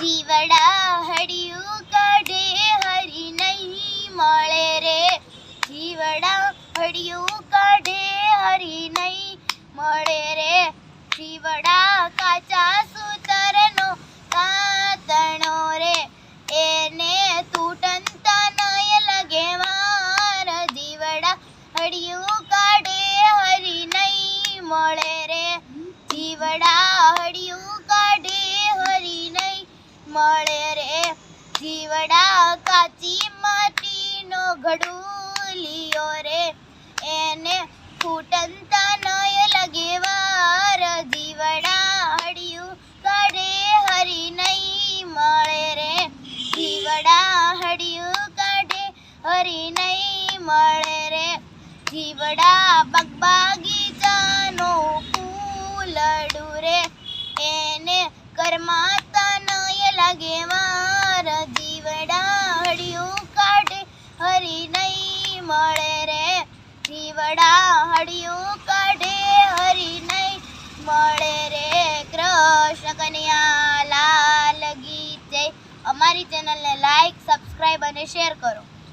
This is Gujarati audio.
જીવડા હડિયું કાઢે, હરી નહીં મળે રે. જીવડા હડિયું કાઢે, હરી નહીં મળે રે. જીવડા કાચા જીવડા કાચી માટીનો ઘડુલિયો રે. એને ફૂટંતા નય લગે વાર. દીવડા હડિયું કાઢે, હરી નહીં મળે રે. દીવડા હડિયું કાઢે, હરી નહીં મળે રે. જીવડા બગબાગીચાનો ફૂલડું રે. એને કરમાતા નય લગે વાર. મળે રે, જીવડા હડિયું કાઢે હરી નહીં મળે રે. કૃષ્ણ કન્યા લાલ ગીત જય. અમારી ચેનલને લાઈક સબસ્ક્રાઈબ અને શેર કરો.